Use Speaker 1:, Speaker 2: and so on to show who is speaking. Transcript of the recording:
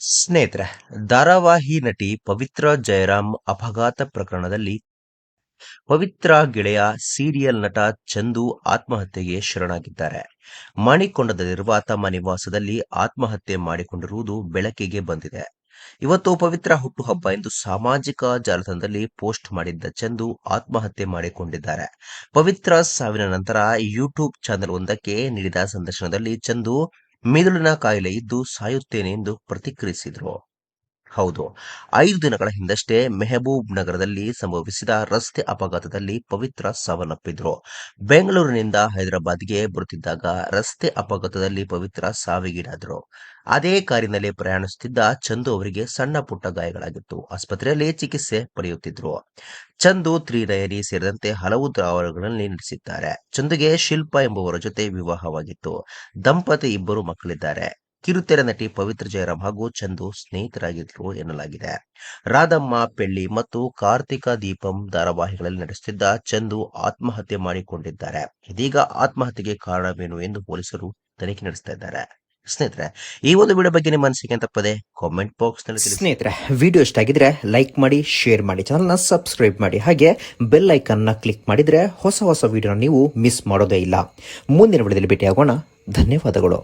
Speaker 1: ಸ್ನೇಹಿತರೆ, ಧಾರಾವಾಹಿ ನಟಿ ಪವಿತ್ರ ಜಯರಾಮ್ ಅಪಘಾತ ಪ್ರಕರಣದಲ್ಲಿ ಪವಿತ್ರ ಗೆಳೆಯ ಸೀರಿಯಲ್ ನಟ ಚಂದು ಆತ್ಮಹತ್ಯೆಗೆ ಶರಣಾಗಿದ್ದಾರೆ. ಮಾಣಿಕೊಂಡದಲ್ಲಿರುವ ತಮ್ಮ ನಿವಾಸದಲ್ಲಿ ಆತ್ಮಹತ್ಯೆ ಮಾಡಿಕೊಂಡಿರುವುದು ಬೆಳಕಿಗೆ ಬಂದಿದೆ. ಇವತ್ತು ಪವಿತ್ರ ಹುಟ್ಟುಹಬ್ಬ ಎಂದು ಸಾಮಾಜಿಕ ಜಾಲತಾಣದಲ್ಲಿ ಪೋಸ್ಟ್ ಮಾಡಿದ್ದ ಚಂದು ಆತ್ಮಹತ್ಯೆ ಮಾಡಿಕೊಂಡಿದ್ದಾರೆ. ಪವಿತ್ರ ಸಾವಿನ ನಂತರ ಯೂಟ್ಯೂಬ್ ಚಾನೆಲ್ ಒಂದಕ್ಕೆ ನೀಡಿದ ಸಂದರ್ಶನದಲ್ಲಿ ಚಂದು ಮಿದುಳಿನ ಕಾಯಿಲೆ ಇದ್ದು ಸಾಯುತ್ತೇನೆ ಎಂದು ಪ್ರತಿಕ್ರಿಯಿಸಿದರು. ಹೌದು. ಐದು ದಿನಗಳ ಹಿಂದಷ್ಟೇ ಮೆಹಬೂಬ್ ನಗರದಲ್ಲಿ ಸಂಭವಿಸಿದ ರಸ್ತೆ ಅಪಘಾತದಲ್ಲಿ ಪವಿತ್ರ ಸಾವನ್ನಪ್ಪಿದ್ರು. ಬೆಂಗಳೂರಿನಿಂದ ಹೈದರಾಬಾದ್ಗೆ ಬರುತ್ತಿದ್ದಾಗ ರಸ್ತೆ ಅಪಘಾತದಲ್ಲಿ ಪವಿತ್ರ ಸಾವಿಗೀಡಾದ್ರು. ಅದೇ ಕಾರಿನಲ್ಲಿ ಪ್ರಯಾಣಿಸುತ್ತಿದ್ದ ಚಂದು ಅವರಿಗೆ ಸಣ್ಣ ಪುಟ್ಟ ಗಾಯಗಳಾಗಿತ್ತು. ಆಸ್ಪತ್ರೆಯಲ್ಲಿ ಚಿಕಿತ್ಸೆ ಪಡೆಯುತ್ತಿದ್ರು. ಚಂದು ತ್ರಿನಯನಿ ಸೇರಿದಂತೆ ಹಲವು ದ್ರಾವಣಗಳಲ್ಲಿ ನಡೆಸಿದ್ದಾರೆ ಚಂದುಗೆ ಶಿಲ್ಪ ಎಂಬುವರ ಜೊತೆ ವಿವಾಹವಾಗಿತ್ತು. ದಂಪತಿ ಇಬ್ಬರು ಮಕ್ಕಳಿದ್ದಾರೆ. ಕಿರುತೆರೆ ನಟಿ ಪವಿತ್ರ ಜಯರಾಮ್ ಹಾಗೂ ಚಂದು ಸ್ನೇಹಿತರಾಗಿದ್ದರು ಎನ್ನಲಾಗಿದೆ. ರಾಧಮ್ಮ, ಪೆಳ್ಳಿ ಮತ್ತು ಕಾರ್ತಿಕ ದೀಪಂ ಧಾರಾವಾಹಿಗಳಲ್ಲಿ ನಡೆಸುತ್ತಿದ್ದ ಚಂದು ಆತ್ಮಹತ್ಯೆ ಮಾಡಿಕೊಂಡಿದ್ದಾರೆ. ಇದೀಗ ಆತ್ಮಹತ್ಯೆಗೆ ಕಾರಣವೇನು ಎಂದು ಪೊಲೀಸರು ತನಿಖೆ ನಡೆಸ್ತಾ ಇದ್ದಾರೆ. ಸ್ನೇಹಿತರೆ, ಈ ಒಂದು ವಿಡಿಯೋ ಬಗ್ಗೆ ನಿಮ್ಮ ಅನಿಸಿಕೆ ತಪ್ಪದೆ ಕಾಮೆಂಟ್ ಬಾಕ್ಸ್ನಲ್ಲಿ
Speaker 2: ಸ್ನೇಹಿತರೆ, ವಿಡಿಯೋ ಇಷ್ಟ ಆಗಿದ್ರೆ ಲೈಕ್ ಮಾಡಿ ಶೇರ್ ಮಾಡಿ ಚಾನಲ್ನ ಸಬ್ಸ್ಕ್ರೈಬ್ ಮಾಡಿ, ಹಾಗೆ ಬೆಲ್ ಐಕನ್ನ ಕ್ಲಿಕ್ ಮಾಡಿದ್ರೆ ಹೊಸ ಹೊಸ ವಿಡಿಯೋನ ನೀವು ಮಿಸ್ ಮಾಡೋದೇ ಇಲ್ಲ. ಮುಂದಿನ ವಿಡಿಯೋದಲ್ಲಿ ಭೇಟಿಯಾಗೋಣ. ಧನ್ಯವಾದಗಳು.